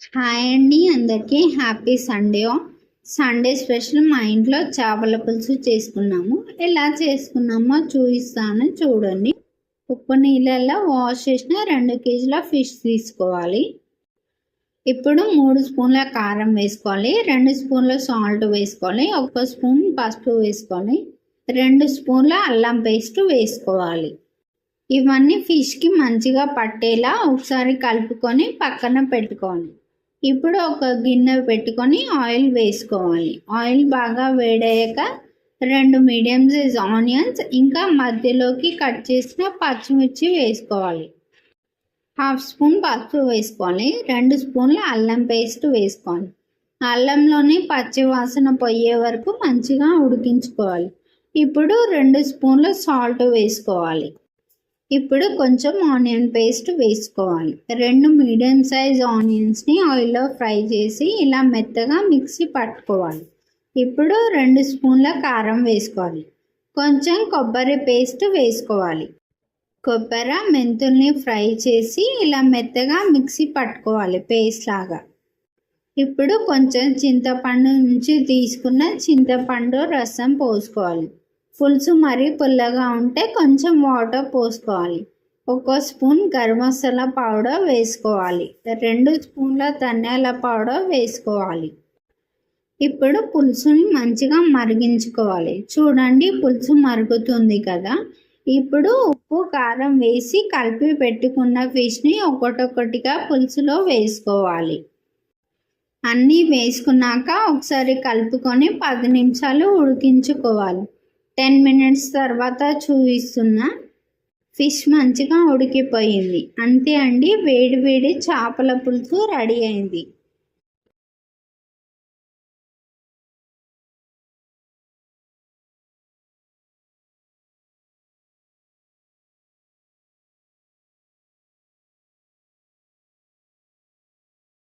Hi అండి అందరికీ happy Sunday. Sunday special మా ఇంట్లో చేపల పులుసు చేసుకున్నాము. ఎలా చేసుకున్నామో చూపిస్తాను చూడండి. ఉప్పు నీళ్ళల్లో వాష్ చేసిన రెండు కేజీల ఫిష్ తీసుకోవాలి. ఇప్పుడు మూడు స్పూన్ల కారం వేసుకోవాలి రెండు స్పూన్ల సాల్ట్ వేసుకోవాలి ఒక స్పూన్ పసుపు వేసుకోవాలి రెండు స్పూన్ల అల్లం పేస్ట్ వేసుకోవాలి. ఇవన్నీ ఫిష్కి మంచిగా పట్టేలా ఒకసారి కలుపుకొని పక్కన పెట్టుకోవాలి. ఇప్పుడు ఒక గిన్నె పెట్టుకొని ఆయిల్ వేసుకోవాలి. ఆయిల్ బాగా వేడయ్యాక రెండు మీడియం సైజ్ ఆనియన్స్ ఇంకా మధ్యలోకి కట్ చేసిన పచ్చిమిర్చి వేసుకోవాలి. హాఫ్ స్పూన్ పసుపు వేసుకోవాలి. రెండు స్పూన్ల అల్లం పేస్ట్ వేసుకోవాలి. అల్లంలోని పచ్చి వాసన పోయే వరకు మంచిగా ఉడికించుకోవాలి. ఇప్పుడు రెండు స్పూన్ల సాల్ట్ వేసుకోవాలి. ఇప్పుడు కొంచెం ఆనియన్ పేస్ట్ వేసుకోవాలి. రెండు మీడియం సైజ్ ఆనియన్స్ని ఆయిల్లో ఫ్రై చేసి ఇలా మెత్తగా మిక్సీ పట్టుకోవాలి. ఇప్పుడు రెండు స్పూన్ల కారం వేసుకోవాలి. కొంచెం కొబ్బరి పేస్ట్ వేసుకోవాలి. కొబ్బరి మెంతుల్ని ఫ్రై చేసి ఇలా మెత్తగా మిక్సీ పట్టుకోవాలి పేస్ట్ లాగా. ఇప్పుడు కొంచెం చింతపండు నుంచి తీసుకున్న చింతపండు రసం పోసుకోవాలి. పులుసు మరీ పుల్లగా ఉంటే కొంచెం వాటర్ పోసుకోవాలి. ఒక స్పూన్ గరం మసాలా పౌడర్ వేసుకోవాలి. రెండు స్పూన్ల ధనియాల పౌడర్ వేసుకోవాలి. ఇప్పుడు పులుసుని మంచిగా మరిగించుకోవాలి. చూడండి పులుసు మరుగుతుంది కదా. ఇప్పుడు ఉప్పు కారం వేసి కలిపి పెట్టుకున్న ఫిష్ని ఒకటొకటిగా పులుసులో వేసుకోవాలి. అన్నీ వేసుకున్నాక ఒకసారి కలుపుకొని పది నిమిషాలు ఉడికించుకోవాలి. టెన్ మినిట్స్ తర్వాత చూపిస్తున్న ఫిష్ మంచిగా ఉడికిపోయింది. అంతే అండి వేడి వేడి చేపల పులుసు రెడీ అయింది.